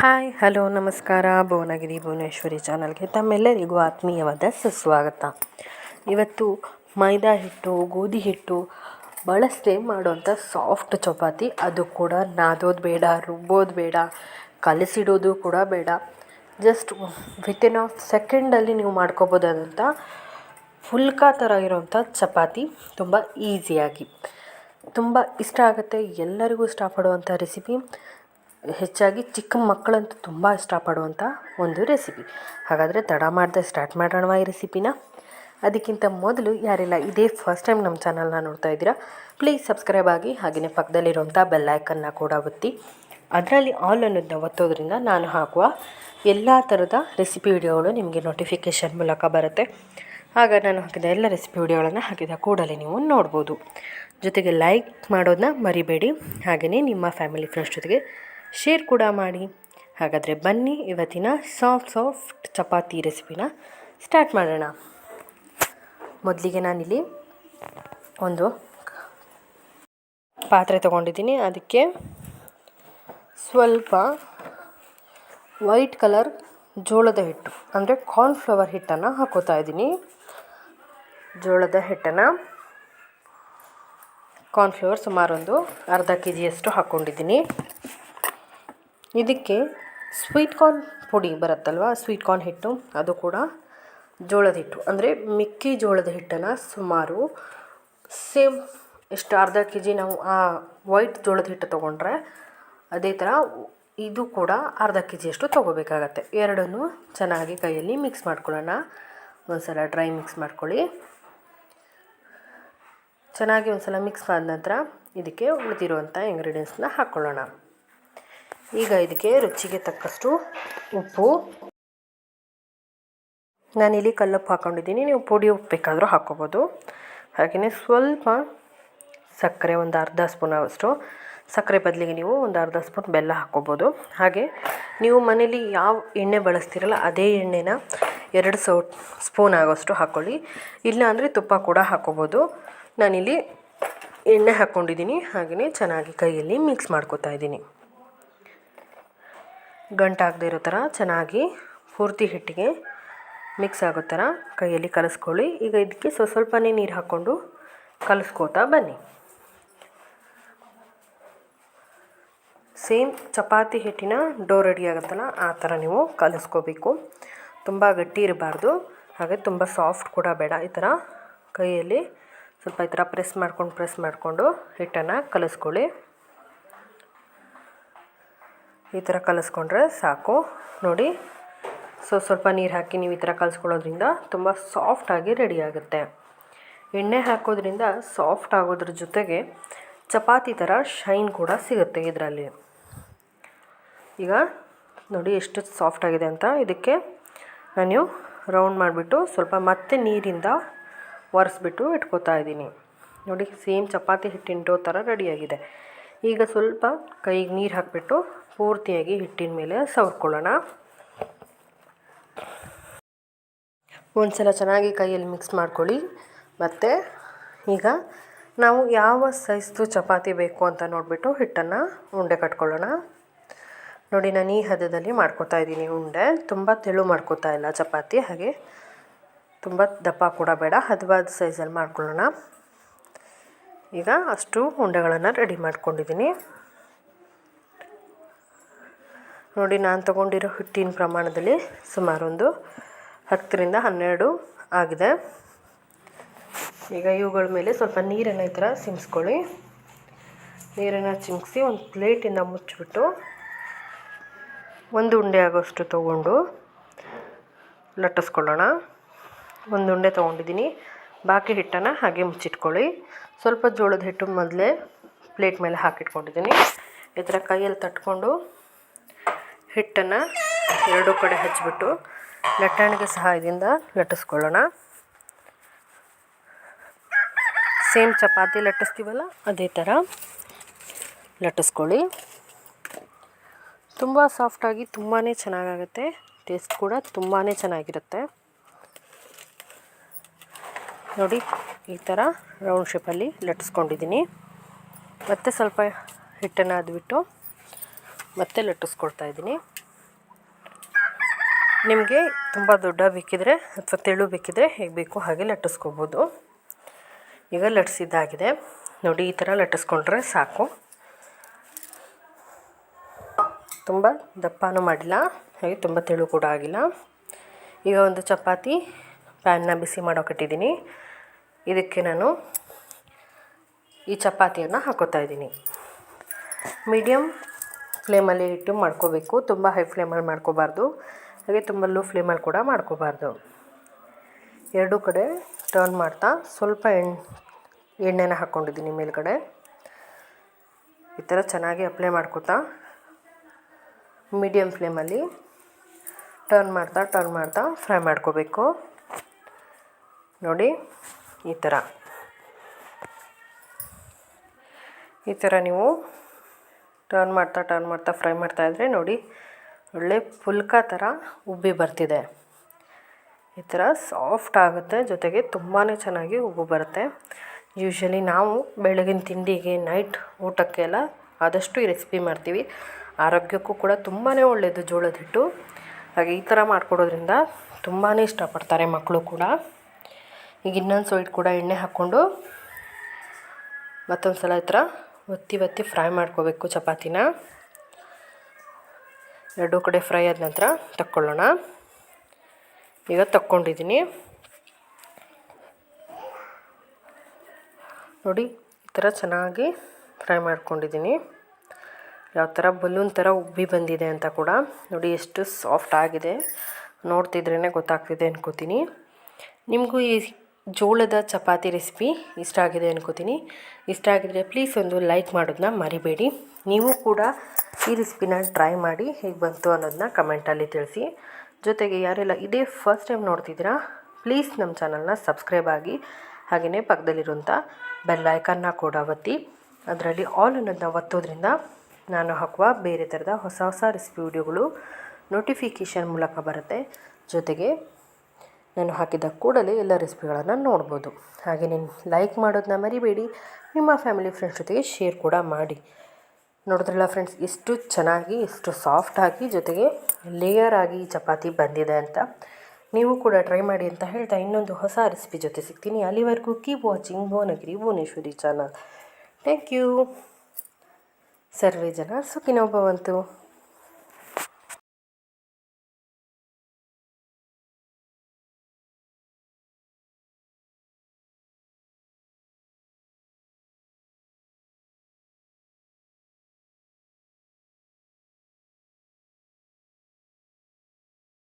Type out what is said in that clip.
Hi, hello, ನಮಸ್ಕಾರ. ಭುವನಗಿರಿ ಭುವನೇಶ್ವರಿ ಚಾನಲ್ಗೆ ತಮ್ಮೆಲ್ಲರಿಗೂ ಆತ್ಮೀಯವಾದ ಸುಸ್ವಾಗತ. ಇವತ್ತು ಮೈದಾ ಹಿಟ್ಟು, ಗೋಧಿ ಹಿಟ್ಟು ಬಳಸದೆ ಮಾಡುವಂಥ ಸಾಫ್ಟ್ ಚಪಾತಿ. ಅದು ಕೂಡ ನಾದೋದು ಬೇಡ, ರುಬ್ಬೋದು ಬೇಡ, ಕಲಸಿಡೋದು ಕೂಡ ಬೇಡ. ಜಸ್ಟ್ ವಿತಿನ್ ಆಫ್ ಸೆಕೆಂಡಲ್ಲಿ ನೀವು ಮಾಡ್ಕೋಬೋದಾದಂಥ ಫುಲ್ಕಾ ಥರ ಇರೋವಂಥ ಚಪಾತಿ ತುಂಬ ಈಸಿಯಾಗಿ ತುಂಬ ಇಷ್ಟ ಆಗುತ್ತೆ. ಎಲ್ಲರಿಗೂ ಇಷ್ಟಪಡುವಂಥ ರೆಸಿಪಿ ಹೆಚ್ಚಾಗಿ ಚಿಕ್ಕ ಮಕ್ಕಳಂತೂ ತುಂಬ ಇಷ್ಟಪಡುವಂಥ ಒಂದು ರೆಸಿಪಿ ಹಾಗಾದರೆ ತಡ ಮಾಡದೆ ಸ್ಟಾರ್ಟ್ ಮಾಡೋಣವಾ ಈ ರೆಸಿಪಿನ ಅದಕ್ಕಿಂತ ಮೊದಲು ಯಾರೆಲ್ಲ ಇದೇ ಫಸ್ಟ್ ಟೈಮ್ ನಮ್ಮ ಚಾನಲ್ನ ನೋಡ್ತಾ ಇದ್ದೀರಾ ಪ್ಲೀಸ್ ಸಬ್ಸ್ಕ್ರೈಬ್ ಆಗಿ ಹಾಗೆಯೇ ಪಕ್ಕದಲ್ಲಿರುವಂಥ ಬೆಲ್ಲೈಕನ್ನ ಕೂಡ ಒತ್ತಿ. ಅದರಲ್ಲಿ ಆಲ್ ಅನ್ನೋದನ್ನ ಒತ್ತೋದ್ರಿಂದ ನಾನು ಹಾಕುವ ಎಲ್ಲ ಥರದ ರೆಸಿಪಿ ವಿಡಿಯೋಗಳು ನಿಮಗೆ ನೋಟಿಫಿಕೇಷನ್ ಮೂಲಕ ಬರುತ್ತೆ. ಆಗ ನಾನು ಹಾಕಿದ ಎಲ್ಲ ರೆಸಿಪಿ ವಿಡಿಯೋಗಳನ್ನು ಹಾಕಿದ ಕೂಡಲೇ ನೀವು ನೋಡ್ಬೋದು. ಜೊತೆಗೆ ಲೈಕ್ ಮಾಡೋದನ್ನ ಮರಿಬೇಡಿ. ಹಾಗೆಯೇ ನಿಮ್ಮ ಫ್ಯಾಮಿಲಿ ಫ್ರೆಂಡ್ಸ್ ಜೊತೆಗೆ ಶೇರ್ ಕೂಡ ಮಾಡಿ. ಹಾಗಾದರೆ ಬನ್ನಿ ಇವತ್ತಿನ ಸಾಫ್ಟ್ ಸಾಫ್ಟ್ ಚಪಾತಿ ರೆಸಿಪಿನ ಸ್ಟಾರ್ಟ್ ಮಾಡೋಣ. ಮೊದಲಿಗೆ ನಾನಿಲ್ಲಿ ಒಂದು ಪಾತ್ರೆ ತೊಗೊಂಡಿದ್ದೀನಿ. ಅದಕ್ಕೆ ಸ್ವಲ್ಪ ವೈಟ್ ಕಲರ್ ಜೋಳದ ಹಿಟ್ಟು, ಅಂದರೆ ಕಾರ್ನ್ಫ್ಲವರ್ ಹಿಟ್ಟನ್ನು ಹಾಕೋತಾ ಇದ್ದೀನಿ. ಜೋಳದ ಹಿಟ್ಟನ್ನು ಕಾರ್ನ್ಫ್ಲವರ್ ಸುಮಾರೊಂದು ಅರ್ಧ ಕೆ ಜಿಯಷ್ಟು ಹಾಕ್ಕೊಂಡಿದ್ದೀನಿ ಇದಕ್ಕೆ ಸ್ವೀಟ್ ಕಾರ್ನ್ ಪುಡಿ ಬರುತ್ತಲ್ವ? ಸ್ವೀಟ್ ಕಾರ್ನ್ ಹಿಟ್ಟು, ಅದು ಕೂಡ ಜೋಳದ ಹಿಟ್ಟು. ಅಂದರೆ ಮಿಕ್ಕಿ ಜೋಳದ ಹಿಟ್ಟನ್ನು ಸುಮಾರು ಸೇಮ್ ಎಷ್ಟು ಅರ್ಧ ಕೆ ಜಿ ನಾವು ಆ ವೈಟ್ ಜೋಳದ ಹಿಟ್ಟು ತೊಗೊಂಡ್ರೆ ಅದೇ ಥರ ಇದು ಕೂಡ ಅರ್ಧ ಕೆ ಜಿಯಷ್ಟು ತೊಗೋಬೇಕಾಗತ್ತೆ. ಎರಡನ್ನೂ ಚೆನ್ನಾಗಿ ಕೈಯಲ್ಲಿ ಮಿಕ್ಸ್ ಮಾಡ್ಕೊಳ್ಳೋಣ. ಒಂದು ಸಲ ಡ್ರೈ ಮಿಕ್ಸ್ ಮಾಡ್ಕೊಳ್ಳಿ. ಚೆನ್ನಾಗಿ ಒಂದು ಸಲ ಮಿಕ್ಸ್ ಆದ ನಂತರ ಇದಕ್ಕೆ ಉಳಿದಿರುವಂಥ ಇಂಗ್ರೀಡಿಯೆಂಟ್ಸ್ನ ಹಾಕ್ಕೊಳ್ಳೋಣ. ಈಗ ಇದಕ್ಕೆ ರುಚಿಗೆ ತಕ್ಕಷ್ಟು ಉಪ್ಪು. ನಾನಿಲ್ಲಿ ಕಲ್ಲಪ್ಪು ಹಾಕ್ಕೊಂಡಿದ್ದೀನಿ ನೀವು ಪುಡಿ ಉಪ್ಪು ಬೇಕಾದರೂ ಹಾಕ್ಕೋಬೋದು ಹಾಗೆಯೇ ಸ್ವಲ್ಪ ಸಕ್ಕರೆ, ಒಂದು ಅರ್ಧ ಸ್ಪೂನ್ ಅಷ್ಟು ಸಕ್ಕರೆ ಬದಲಿಗೆ ನೀವು ಒಂದು ಅರ್ಧ ಸ್ಪೂನ್ ಬೆಲ್ಲ ಹಾಕ್ಕೋಬೋದು ಹಾಗೆ ನೀವು ಮನೇಲಿ ಯಾವ ಎಣ್ಣೆ ಬಳಸ್ತೀರಲ್ಲ, ಅದೇ ಎಣ್ಣೆನ ಎರಡು ಸೌ ಸ್ಪೂನ್ ಆಗೋಷ್ಟು ಹಾಕ್ಕೊಳ್ಳಿ ಇಲ್ಲ ಅಂದರೆ ತುಪ್ಪ ಕೂಡ ಹಾಕ್ಕೋಬೋದು ನಾನಿಲ್ಲಿ ಎಣ್ಣೆ ಹಾಕ್ಕೊಂಡಿದ್ದೀನಿ ಹಾಗೆಯೇ ಚೆನ್ನಾಗಿ ಕೈಯಲ್ಲಿ ಮಿಕ್ಸ್ ಮಾಡ್ಕೊತಾ ಇದ್ದೀನಿ. ಗಂಟಾಗದೇ ಇರೋ ಥರ ಚೆನ್ನಾಗಿ ಪೂರ್ತಿ ಹಿಟ್ಟಿಗೆ ಮಿಕ್ಸ್ ಆಗೋ ಥರ ಕೈಯಲ್ಲಿ ಕಲಸ್ಕೊಳ್ಳಿ. ಈಗ ಇದಕ್ಕೆ ಸ್ವಲ್ಪ ಸ್ವಲ್ಪನೇ ನೀರು ಹಾಕ್ಕೊಂಡು ಕಲಿಸ್ಕೋತಾ ಬನ್ನಿ. ಸೇಮ್ ಚಪಾತಿ ಹಿಟ್ಟಿನ ಡೋ ರೆಡಿ ಆಗುತ್ತಲ್ಲ, ಆ ಥರ ನೀವು ಕಲಿಸ್ಕೋಬೇಕು. ತುಂಬ ಗಟ್ಟಿ ಇರಬಾರ್ದು, ಹಾಗೆ ತುಂಬ ಸಾಫ್ಟ್ ಕೂಡ ಬೇಡ. ಈ ಥರ ಕೈಯಲ್ಲಿ ಸ್ವಲ್ಪ ಈ ಥರ ಪ್ರೆಸ್ ಮಾಡ್ಕೊಂಡು, ಪ್ರೆಸ್ ಮಾಡಿಕೊಂಡು ಹಿಟ್ಟನ್ನು ಕಲಿಸ್ಕೊಳ್ಳಿ. ಈ ಥರ ಕಲಿಸ್ಕೊಂಡ್ರೆ ಸಾಕು. ನೋಡಿ, ಸೊ ಸ್ವಲ್ಪ ನೀರು ಹಾಕಿ ನೀವು ಈ ಥರ ಕಲಿಸ್ಕೊಳ್ಳೋದ್ರಿಂದ ತುಂಬ ಸಾಫ್ಟಾಗಿ ರೆಡಿ ಆಗುತ್ತೆ. ಎಣ್ಣೆ ಹಾಕೋದ್ರಿಂದ ಸಾಫ್ಟ್ ಆಗೋದ್ರ ಜೊತೆಗೆ ಚಪಾತಿ ಥರ ಶೈನ್ ಕೂಡ ಸಿಗುತ್ತೆ ಇದರಲ್ಲಿ. ಈಗ ನೋಡಿ ಎಷ್ಟು ಸಾಫ್ಟ್ ಆಗಿದೆ ಅಂತ. ಇದಕ್ಕೆ ನಾನು ರೌಂಡ್ ಮಾಡಿಬಿಟ್ಟು ಸ್ವಲ್ಪ ಮತ್ತೆ ನೀರಿಂದ ಒರೆಸ್ಬಿಟ್ಟು ಇಟ್ಕೋತಾ ಇದ್ದೀನಿ. ನೋಡಿ ಸೇಮ್ ಚಪಾತಿ ಹಿಟ್ಟಿನ ಡೋ ಥರ ರೆಡಿಯಾಗಿದೆ ಈಗ ಸ್ವಲ್ಪ ಕೈಗೆ ನೀರು ಹಾಕಿಬಿಟ್ಟು ಪೂರ್ತಿಯಾಗಿ ಹಿಟ್ಟಿನ ಮೇಲೆ ಸವರ್ಕೊಳ್ಳೋಣ. ಒಂದು ಸಲ ಚೆನ್ನಾಗಿ ಕೈಯಲ್ಲಿ ಮಿಕ್ಸ್ ಮಾಡ್ಕೊಳ್ಳಿ. ಮತ್ತು ಈಗ ನಾವು ಯಾವ ಸೈಜ್ದು ಚಪಾತಿ ಬೇಕು ಅಂತ ನೋಡಿಬಿಟ್ಟು ಹಿಟ್ಟನ್ನು ಉಂಡೆ ಕಟ್ಕೊಳ್ಳೋಣ. ನೋಡಿ, ನಾನು ಈ ಹದದಲ್ಲಿ ಮಾಡ್ಕೋತಾ ಇದ್ದೀನಿ ಉಂಡೆ. ತುಂಬ ತೆಳು ಮಾಡ್ಕೋತಾ ಇಲ್ಲ ಚಪಾತಿ, ಹಾಗೆ ತುಂಬ ದಪ್ಪ ಕೂಡ ಬೇಡ. ಹದವಾದ ಸೈಜಲ್ಲಿ ಮಾಡ್ಕೊಳ್ಳೋಣ. ಈಗ ಅಷ್ಟು ಉಂಡೆಗಳನ್ನು ರೆಡಿ ಮಾಡ್ಕೊಂಡಿದ್ದೀನಿ. ನೋಡಿ, ನಾನು ತಗೊಂಡಿರೋ ಹಿಟ್ಟಿನ ಪ್ರಮಾಣದಲ್ಲಿ ಸುಮಾರು ಒಂದು ಹತ್ತರಿಂದ ಹನ್ನೆರಡು ಆಗಿದೆ. ಈಗ ಇವುಗಳ ಮೇಲೆ ಸ್ವಲ್ಪ ನೀರನ್ನು ಈ ಥರ ಸಿಮ್ಸ್ಕೊಳ್ಳಿ. ನೀರನ್ನು ಚಿಮ್ಸಿ ಒಂದು ಪ್ಲೇಟಿಂದ ಮುಚ್ಚಿಬಿಟ್ಟು ಒಂದು ಉಂಡೆ ಆಗೋಷ್ಟು ತೊಗೊಂಡು ಲಟ್ಟಿಸ್ಕೊಳ್ಳೋಣ. ಒಂದು ಉಂಡೆ ತೊಗೊಂಡಿದ್ದೀನಿ. ಬಾಕಿ ಹಿಟ್ಟನ್ನು ಹಾಗೆ ಮುಚ್ಚಿಟ್ಕೊಳ್ಳಿ. ಸ್ವಲ್ಪ ಜೋಳದ ಹಿಟ್ಟು ಮೊದಲೇ ಪ್ಲೇಟ್ ಮೇಲೆ ಹಾಕಿಟ್ಕೊಂಡಿದ್ದೀನಿ. ಈ ಥರ ಕೈಯಲ್ಲಿ ತಟ್ಕೊಂಡು ಹಿಟ್ಟನ್ನು ಎರಡೂ ಕಡೆ ಹಚ್ಚಿಬಿಟ್ಟು ಲಟ್ಟಣಿಗೆ ಸಹಾಯದಿಂದ ಲಟ್ಟಿಸ್ಕೊಳ್ಳೋಣ. ಸೇಮ್ ಚಪಾತಿ ಲಟ್ಟಿಸ್ತೀವಲ್ಲ, ಅದೇ ಥರ ಲಟ್ಟಿಸ್ಕೊಳ್ಳಿ. ತುಂಬ ಸಾಫ್ಟಾಗಿ ತುಂಬಾ ಚೆನ್ನಾಗಾಗುತ್ತೆ. ಟೇಸ್ಟ್ ಕೂಡ ತುಂಬಾ ಚೆನ್ನಾಗಿರುತ್ತೆ. ನೋಡಿ, ಈ ಥರ ರೌಂಡ್ ಶೇಪಲ್ಲಿ ಲಟ್ಟಿಸ್ಕೊಂಡಿದ್ದೀನಿ. ಮತ್ತೆ ಸ್ವಲ್ಪ ಹಿಟ್ಟನ್ನು ಅದ್ಬಿಟ್ಟು ಮತ್ತೆ ಲಟ್ಟಿಸ್ಕೊಡ್ತಾ ಇದ್ದೀನಿ. ನಿಮಗೆ ತುಂಬ ದೊಡ್ಡ ಬೇಕಿದ್ರೆ ಅಥವಾ ತೆಳು ಬೇಕಿದ್ರೆ ಹೇಗೆ ಬೇಕು ಹಾಗೆ ಲಟ್ಟಿಸ್ಕೋಬೋದು. ಈಗ ಲಟ್ಟಿಸಿದ್ದಾಗಿದೆ. ನೋಡಿ, ಈ ಥರ ಲಟ್ಟಿಸ್ಕೊಂಡ್ರೆ ಸಾಕು. ತುಂಬ ದಪ್ಪನೂ ಮಾಡಿಲ್ಲ, ಹಾಗೆ ತುಂಬ ತೆಳು ಕೂಡ ಆಗಿಲ್ಲ. ಈಗ ಒಂದು ಚಪಾತಿ ಪ್ಯಾನ್ನ ಬಿಸಿ ಮಾಡೋಕಿಟ್ಟಿದ್ದೀನಿ. ಇದಕ್ಕೆ ನಾನು ಈ ಚಪಾತಿಯನ್ನು ಹಾಕೋತಾ ಇದ್ದೀನಿ. ಮೀಡಿಯಮ್ ಫ್ಲೇಮಲ್ಲಿ ಇಟ್ಟು ಮಾಡ್ಕೋಬೇಕು. ತುಂಬ ಹೈ ಫ್ಲೇಮಲ್ಲಿ ಮಾಡ್ಕೋಬಾರ್ದು. ಹಾಗೆ ತುಂಬ ಲೋ ಫ್ಲೇಮಲ್ಲಿ ಕೂಡ ಮಾಡ್ಕೋಬಾರ್ದು. ಎರಡೂ ಕಡೆ ಟರ್ನ್ ಮಾಡ್ತಾ ಸ್ವಲ್ಪ ಎಣ್ಣೆ ಎಣ್ಣೆನ ಹಾಕ್ಕೊಂಡಿದ್ದೀನಿ ಮೇಲ್ಗಡೆ. ಈ ಥರ ಚೆನ್ನಾಗಿ ಅಪ್ಲೈ ಮಾಡ್ಕೋತಾ ಮೀಡಿಯಮ್ ಫ್ಲೇಮಲ್ಲಿ ಟರ್ನ್ ಮಾಡ್ತಾ ಟರ್ನ್ ಮಾಡ್ತಾ ಫ್ರೈ ಮಾಡ್ಕೋಬೇಕು. ನೋಡಿ, ಈ ಥರ ಈ ಥರ ನೀವು ಟರ್ನ್ ಮಾಡ್ತಾ ಟರ್ನ್ ಮಾಡ್ತಾ ಫ್ರೈ ಮಾಡ್ತಾ ಇದ್ದರೆ ನೋಡಿ, ಒಳ್ಳೆ ಪುಲ್ಕ ಥರ ಉಬ್ಬಿ ಬರ್ತಿದೆ. ಈ ಥರ ಸಾಫ್ಟ್ ಆಗುತ್ತೆ, ಜೊತೆಗೆ ತುಂಬಾ ಚೆನ್ನಾಗಿ ಉಬ್ಬು ಬರುತ್ತೆ. ಯೂಶ್ವಲಿ ನಾವು ಬೆಳಗಿನ ತಿಂಡಿಗೆ ನೈಟ್ ಊಟಕ್ಕೆಲ್ಲ ಆದಷ್ಟು ಈ ರೆಸಿಪಿ ಮಾಡ್ತೀವಿ. ಆರೋಗ್ಯಕ್ಕೂ ಕೂಡ ತುಂಬಾ ಒಳ್ಳೆಯದು ಜೋಳದ ಹಿಟ್ಟು. ಹಾಗೆ ಈ ಥರ ಮಾಡಿಕೊಡೋದ್ರಿಂದ ತುಂಬಾ ಇಷ್ಟಪಡ್ತಾರೆ ಮಕ್ಕಳು ಕೂಡ. ಈಗ ಇನ್ನೊಂದು ಸೈಡ್ ಕೂಡ ಎಣ್ಣೆ ಹಾಕ್ಕೊಂಡು ಮತ್ತೊಂದು ಸಲ ಈ ಥರ ಒತ್ತಿ ಒತ್ತಿ ಫ್ರೈ ಮಾಡ್ಕೋಬೇಕು ಚಪಾತಿನ. ಎರಡೂ ಕಡೆ ಫ್ರೈ ಆದ ನಂತರ ತಕ್ಕೊಳ್ಳೋಣ. ಈಗ ತಕ್ಕೊಂಡಿದ್ದೀನಿ. ನೋಡಿ, ಈ ಥರ ಚೆನ್ನಾಗಿ ಫ್ರೈ ಮಾಡ್ಕೊಂಡಿದ್ದೀನಿ. ಯಾವ ಥರ ಬಲೂನ್ ಥರ ಉಬ್ಬಿ ಬಂದಿದೆ ಅಂತ ಕೂಡ ನೋಡಿ, ಎಷ್ಟು ಸಾಫ್ಟ್ ಆಗಿದೆ. ನೋಡ್ತಿದ್ರೇ ಗೊತ್ತಾಗ್ತಿದೆ ಅನ್ಕೋತೀನಿ. ನಿಮಗೂ ಈ ಜೋಳದ ಚಪಾತಿ ರೆಸಿಪಿ ಇಷ್ಟ ಆಗಿದೆ ಅನ್ಕೋತೀನಿ. ಇಷ್ಟ ಆಗಿದ್ರೆ ಪ್ಲೀಸ್ ಒಂದು ಲೈಕ್ ಮಾಡೋದನ್ನ ಮರಿಬೇಡಿ. ನೀವು ಕೂಡ ಈ ರೆಸಿಪಿನ ಟ್ರೈ ಮಾಡಿ ಹೇಗೆ ಬಂತು ಅನ್ನೋದನ್ನ ಕಮೆಂಟಲ್ಲಿ ತಿಳಿಸಿ. ಜೊತೆಗೆ ಯಾರೆಲ್ಲ ಇದೇ ಫಸ್ಟ್ ಟೈಮ್ ನೋಡ್ತಿದ್ದೀರಾ ಪ್ಲೀಸ್ ನಮ್ಮ ಚಾನಲ್ನ ಸಬ್ಸ್ಕ್ರೈಬ್ ಆಗಿ. ಹಾಗೆಯೇ ಪಕ್ಕದಲ್ಲಿರುವಂಥ ಬೆಲ್ ಐಕನ್ನ ಕೂಡ ಒತ್ತಿ. ಅದರಲ್ಲಿ ಆಲ್ ಅನ್ನೋದನ್ನ ಒತ್ತೋದ್ರಿಂದ ನಾನು ಹಾಕುವ ಬೇರೆ ಥರದ ಹೊಸ ಹೊಸ ರೆಸಿಪಿ ವಿಡಿಯೋಗಳು ನೋಟಿಫಿಕೇಷನ್ ಮೂಲಕ ಬರುತ್ತೆ. ಜೊತೆಗೆ ನಾನು ಹಾಕಿದ ಕೂಡಲೇ ಎಲ್ಲ ರೆಸಿಪಿಗಳನ್ನು ನೋಡ್ಬೋದು. ಹಾಗೆ ನೀನು ಲೈಕ್ ಮಾಡೋದನ್ನ ಮರಿಬೇಡಿ. ನಿಮ್ಮ ಫ್ಯಾಮಿಲಿ ಫ್ರೆಂಡ್ಸ್ ಜೊತೆಗೆ ಶೇರ್ ಕೂಡ ಮಾಡಿ. ನೋಡಿದ್ರಲ್ಲ ಫ್ರೆಂಡ್ಸ್ ಎಷ್ಟು ಚೆನ್ನಾಗಿ ಎಷ್ಟು ಸಾಫ್ಟಾಗಿ ಜೊತೆಗೆ ಲೇಯರ್ ಆಗಿ ಚಪಾತಿ ಬಂದಿದೆ ಅಂತ. ನೀವು ಕೂಡ ಟ್ರೈ ಮಾಡಿ ಅಂತ ಹೇಳ್ತಾ ಇನ್ನೊಂದು ಹೊಸ ರೆಸಿಪಿ ಜೊತೆ ಸಿಗ್ತೀನಿ. ಅಲ್ಲಿವರೆಗೂ keep watching Bhuvanagiri, Bhuvaneshwari channel thank you ಸರ್ವೇ ಜನ ಸುಖಿನೋ ಭವಂತು